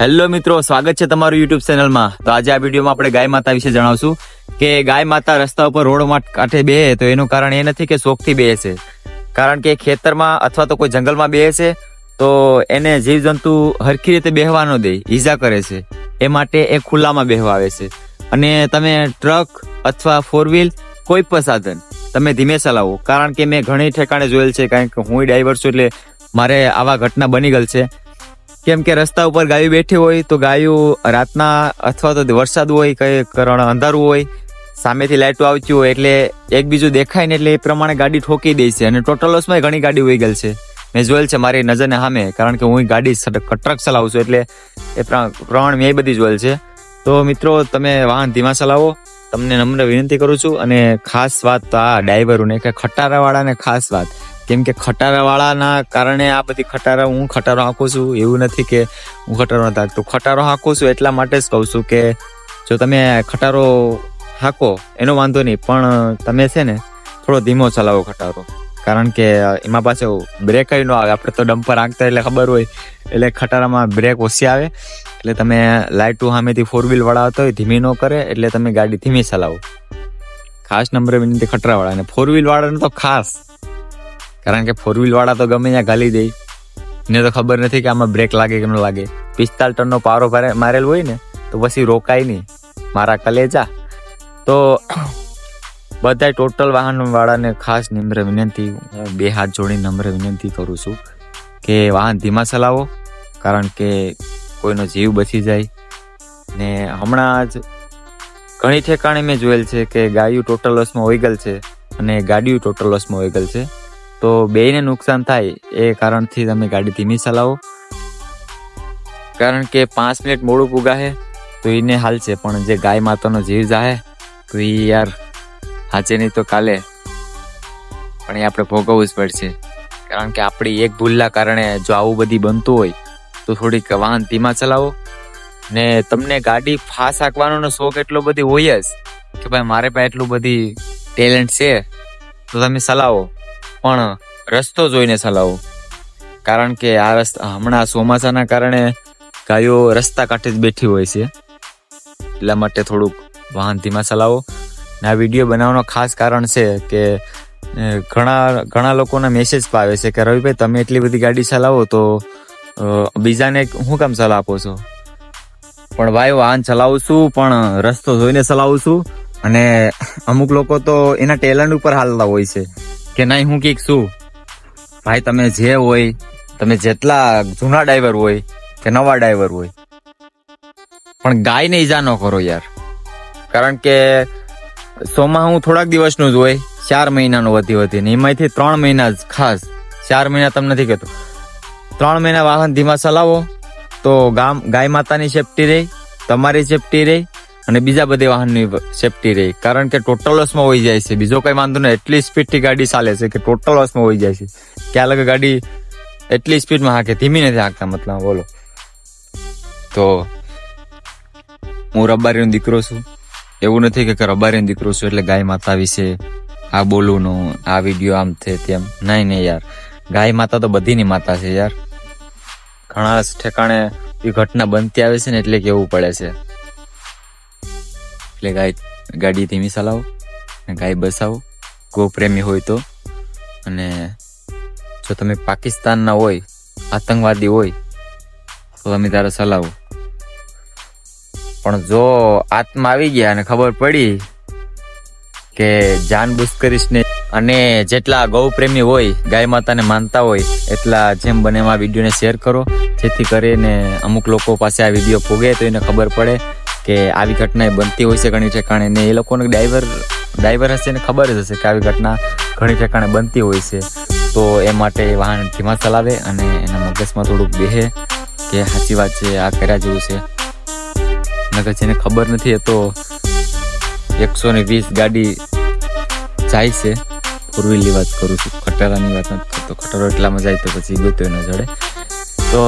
Hello મિત્રો, સ્વાગત છે તમારું યુટ્યુબ ચેનલમાં. તો આજે આ વિડીયોમાં આપણે ગાય માતા વિશે જણાવશું કે ગાય માતા રસ્તા ઉપર રોડમાં કાંઠે બે તો એનું કારણ એ નથી કે શોખથી બે છે. કારણ કે ખેતરમાં અથવા તો કોઈ જંગલમાં બે છે, તો એને જીવજંતુ હરખી રીતે બેહવા ન દે, ઈજા કરે છે. એ માટે એ ખુલ્લામાં બેહવા આવે છે. અને તમે ટ્રક અથવા ફોર વ્હીલ કોઈ પણ સાધન તમે ધીમે ચલાવો. કારણ કે મેં ઘણી ઠેકાણે જોયેલ છે કારણ કે હું ડ્રાઈવર છું એટલે મારે આવા ઘટના બની ગયેલ છે. કેમ કે રસ્તા ઉપર ગાયું બેઠી હોય તો ગાયું રાતના અથવા તો વરસાદ હોય, કઈ કરણ અંધારું હોય, સામેથી લાઇટો આવતી હોય એટલે એકબીજું દેખાય ને એટલે એ પ્રમાણે ગાડી ઠોકી દે છે. અને ટોટલ લોસમાં ઘણી ગાડી વહી ગયેલ છે. મેં જોયેલ છે મારી નજરને સામે, કારણ કે હું ગાડી ટ્રક ચલાવું છું એટલે એ પ્ર- પ્રમાણે મેં બધી જોયેલ છે. તો મિત્રો, તમે વાહન ધીમા ચલાવો. તમને નમ્ર વિનંતી કરું છું. અને ખાસ વાત તો આ ડ્રાઈવરોને કે ખટારાવાળાને ખાસ વાત. કેમ કે ખટારાવાળાના કારણે આ બધી ખટારા હું ખટારો હાંકું છું. એવું નથી કે હું ખટારો નથી હાંકતો. ખટારો હાંકું છું એટલા માટે જ કહું છું કે જો તમે ખટારો હાંકો, એનો વાંધો નહીં. પણ તમે છે ને થોડો ધીમો ચલાવો ખટારો. કારણ કે એમાં પાછો બ્રેક ન આવે. આપણે તો ડમ્પર આંકતા એટલે ખબર હોય. એટલે ખટારામાં બ્રેક ઓછી આવે. એટલે તમે લાઇટો સામેથી ફોર વ્હીલ વાળા આવતા હોય, ધીમી ન કરે. એટલે તમે ગાડી ધીમી ચલાવો. ખાસ નંબરે વિનંતી ખટરાવાળા અને ફોર વ્હીલ વાળાને તો ખાસ. કારણ કે ફોર વ્હીલવાળા તો ગમે ત્યાં ઘાલી દે. ને તો ખબર નથી કે આમાં બ્રેક લાગે કે ન લાગે. પિસ્તાલ ટનનો પારો મારેલ હોય ને, તો પછી રોકાય નહીં. મારા કલેજા. તો બધા ટોટલ વાહનવાળાને ખાસ નિમ્ર વિનંતી, હું બે હાથ જોડી નમ્ર વિનંતી કરું છું કે વાહન ધીમા ચલાવો, કારણ કે કોઈનો જીવ બચી જાય. ને હમણાં જ ઘણી ઠેકાણે મેં જોયેલ છે કે ગાયું ટોટલ લોસમાં ઓઈગલ છે અને ગાડીઓ ટોટલ લોસમાં ઓઈગલ છે. તો બેયને નુકસાન થાય એ કારણથી તમે ગાડી ધીમી ચલાવો. કારણ કે પાંચ મિનિટ મોડું પુગાહે, તો એને હાલશે. પણ જે ગાય માતાનો જીવ જાહે, તો એ યાર હાચે નહીં તો કાલે પણ એ આપણે ભોગવવું જ પડશે. કારણ કે આપણી એક ભૂલના કારણે જો આવું બધી બનતું હોય, તો થોડીક વાહન ધીમા ચલાવો. ને તમને ગાડી ફાસ હાંકવાનો શોખ એટલો બધી હોય જ, કે ભાઈ મારે પાસે એટલું બધી ટેલેન્ટ છે, તો તમે ચલાવો. પણ રસ્તો જોઈને ચલાવો કારણ કે આ રસ્તા હમણાં ચોમાસાના કારણે ગાયો રસ્તા કાંઠે જ બેઠી હોય છે. એટલા માટે થોડુંક વાહન ધીમા ચલાવો ને આ વીડિયો બનાવવાનો ખાસ કારણ છે કે ઘણા ઘણા લોકોના મેસેજ પાવે છે કે, રવિભાઈ, તમે એટલી બધી ગાડી ચલાવો તો બીજાને હું કામ સલાહ આપો છો? પણ ભાઈ વાહન ચલાવું છું, પણ રસ્તો જોઈને ચલાવું છું. અને અમુક લોકો તો એના ટેલેન્ટ ઉપર હાલતા હોય છે. કે નહીં, હું કંઈક શું ભાઈ, તમે જે હોય, તમે જેટલા જૂના ડ્રાઈવર હોય, કે નવા ડ્રાઈવર હોય, પણ ગાયને ઈજા ન કરો યાર. કારણ કે સોમાં હું થોડાક દિવસનું જ હોય, ચાર મહિનાનું વધી વધી ને એમાંથી ત્રણ મહિના જ ખાસ. ચાર મહિના તમને નથી કહેતો. ત્રણ મહિના વાહન ધીમા ચલાવો, તો ગામ ગાય માતાની સેફટી રહી, તમારી સેફટી રહી અને બીજા બધે વાહનની સેફટી રહી. કારણ કે ટોટલ લોસમાં હોઈ જાય છે. બીજો કઈ વાંધો નહીં, એટલી સ્પીડથી ગાડી ચાલે છે કે ટોટલ લોસમાં હોઈ જાય છે. ક્યાં ગાડી એટલી સ્પીડમાં હાકે, ધીમી નથી હાંકતા મતલબ, બોલો. તો હું રબારીનો દીકરો છું. એવું નથી કે રબારીનો દીકરો છું એટલે ગાય માતા વિશે આ બોલું નું આ વીડિયો આમ છે તેમ. નહીં નહીં યાર. ગાય માતા તો બધીની માતા છે યાર. ઘણા ઠેકાણે એ ઘટના બનતી આવે છે ને એટલે કેવું પડે છે. એટલે ગાય ગાડી ધીમી ચલાવો અને ગાય બસાવો. ગો પ્રેમી હોય તો. અને જો તમે પાકિસ્તાનના હોય, આતંકવાદી હોય, તો તમે તારે ચલાવો પણ જો આત્મા આવી ગયા અને ખબર પડી કે જાન બુસ કરીશ ને અને જેટલા ગૌપ્રેમી હોય, ગાય માતાને માનતા હોય, એટલા જેમ બને એમાં વિડીયોને શેર કરો. જેથી કરીને અમુક લોકો પાસે આ વીડિયો પોગે તો એને ખબર પડે. કે આવી ઘટના બનતી હોય છે ઘણી ઠેકાણે ને એ લોકોને ડ્રાઈવર ડ્રાઈવર હશે ને ખબર જ હશે કે આવી ઘટના ઘણી ઠેકાણે બનતી હોય છે. તો એ માટે વાહન ધીમા ચલાવે અને એના મગજમાં થોડુંક બેહે કે સાચી વાત છે, આ કર્યા જેવું છે. નગર જેને ખબર નથી એ તો એકસો ને વીસ ગાડી જાય છે. ફોર વાત કરું છું, ખટારાની વાત નથી કરતો ખટારો એટલામાં જાય તો પછી ગોતો ન જડે. તો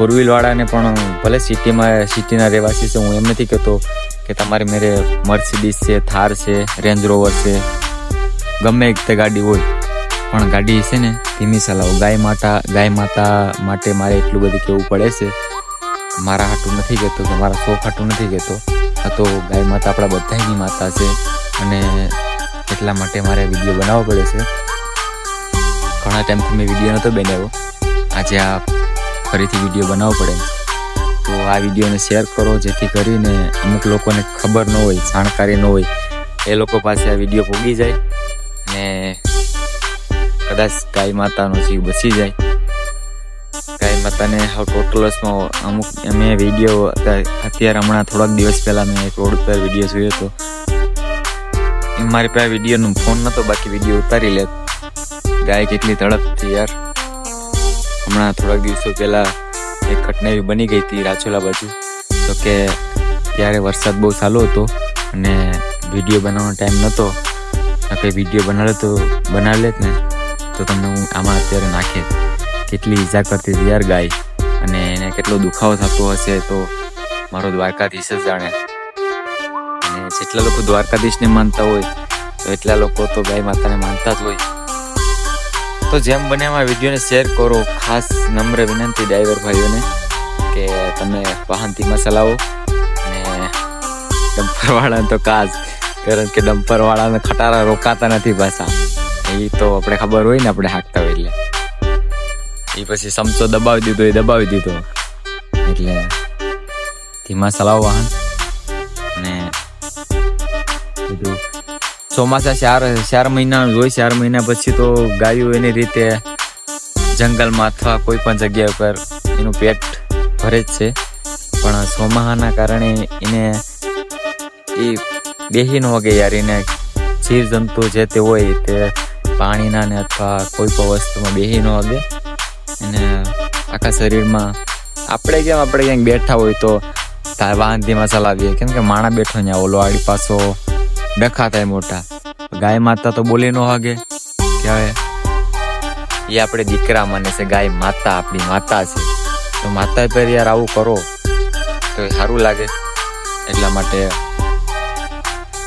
ફોર વ્હીલવાળાને પણ ભલે સિટીમાં, સિટીના રહેવાસી છે, હું એમ નથી કહેતો કે તમારે મેરે મર્સિડીઝ છે થાર છે રેન્જ રોવર છે, ગમે એક તે ગાડી હોય. પણ ગાડી છે ને, ધીમી ચલાવો ગાય માતા ગાય માતા માટે મારે એટલું બધું કહેવું પડે છે. મારા હાટું નથી કહેતો કે મારા શોખ હાટું નથી કહેતો. આ તો ગાય માતા આપણા બધાની માતા છે અને એટલા માટે મારે વીડિયો બનાવવો પડે છે. ઘણા ટાઈમથી મેં વીડિયો નહોતો બનાવ્યો. આજે આ ફરીથી વીડિયો બનાવવો પડે. તો આ વિડીયોને શેર કરો, જેથી કરીને અમુક લોકોને ખબર ન હોય, જાણકારી ન હોય. એ લોકો પાસે આ વીડિયો પોગી જાય ને કદાચ ગાય માતાનો જીવ બચી જાય. ગાય માતાને હવે ટોટલસમાં અમુક મેં વીડિયો અત્યારે હમણાં થોડાક દિવસ પહેલાં મેં એક રોડ પર વીડિયો જોયો હતો. મારી પાસે વિડીયોનો ફોન નહોતો બાકી વીડિયો ઉતારી લે ગાય કેટલી તડપથી યાર. હમણાં થોડાક દિવસો પહેલાં એક ઘટના એવી બની ગઈ હતી રાજોલા બાજુ. તો કે ત્યારે વરસાદ બહુ સારો હતો અને વીડિયો બનાવવાનો ટાઈમ નહોતો કંઈ વીડિયો બનાવે તો બનાવી લેત ને. તો તમને હું આમાં અત્યારે નાખે કેટલી ઈજા કરતી હતી યાર ગાય. અને એને કેટલો દુખાવો થતો હશે તો મારો દ્વારકાધીશ જ જાણે. અને જેટલા લોકો દ્વારકાધીશને માનતા હોય, તો એટલા લોકો તો ગાય માતાને માનતા જ હોય. તો જેમ બને એમાં વિડીયોને શેર કરો. ખાસ નમ્ર વિનંતી ડ્રાઈવર ભાઈઓને કે તમે વાહનથીમાં ચલાવો અને ડમ્પરવાળાને તો કાજ, કારણ કે ડમ્પરવાળાને ખટારા રોકાતા નથી પાછા. એ તો આપણે ખબર હોય ને આપણે હાંકતા હોય એટલે. એ પછી સમચો દબાવી દીધો, એ દબાવી દીધો. એટલે ધીમા ચલાવો વાહન. અને બધું ચોમાસા ચાર ચાર મહિનાનું જોઈ ચાર મહિના પછી તો ગાયું એની રીતે જંગલમાં અથવા કોઈ પણ જગ્યા ઉપર એનું પેટ ભરે જ છે. પણ ચોમાહાના કારણે એને એ બેહી ન વગે યાર. એને જીવજંતુ જે તે હોય તે પાણીના ને અથવા કોઈ પણ વસ્તુમાં બેહી ન વગે અને આખા શરીરમાં આપણે કેમ આપણે ક્યાંક બેઠા હોય તો તા- મસાલા આવીએ કેમ કે માણા બેઠો ત્યાં ઓલો આડી પાછો ડખા થાય મોટા. ગાય માતા તો બોલી નો હાગે. કે એ આપણે દીકરા માને છે, ગાય માતા, આપણી માતા છે. તો માતા પર યાર આવું કરો. તો સારું લાગે. એટલા માટે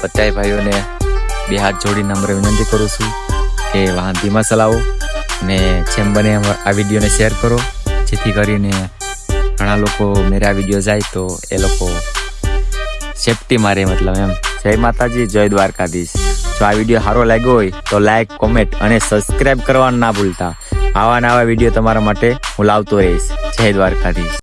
બધાય ભાઈઓને બે હાથ જોડી નમ્ર વિનંતી કરું છું કે વાહન ધીમા ચલાવો ને જેમ બને એમ આ વિડીયોને શેર કરો. જેથી કરીને ઘણા લોકો મેરા વીડિયો જાય તો એ લોકો સેફટી મારે, મતલબ એમ. જય માતાજી, જય દ્વારકાધીશ. જો આ વીડિયો સારો લાગ્યો હોય તો લાઈક કોમેન્ટ અને સબસ્ક્રાઇબ કરવાનું ના ભૂલતા. આવા નવા વીડિયો તમારા માટે હું લાવતો રહીશ. જય દ્વારકાધીશ.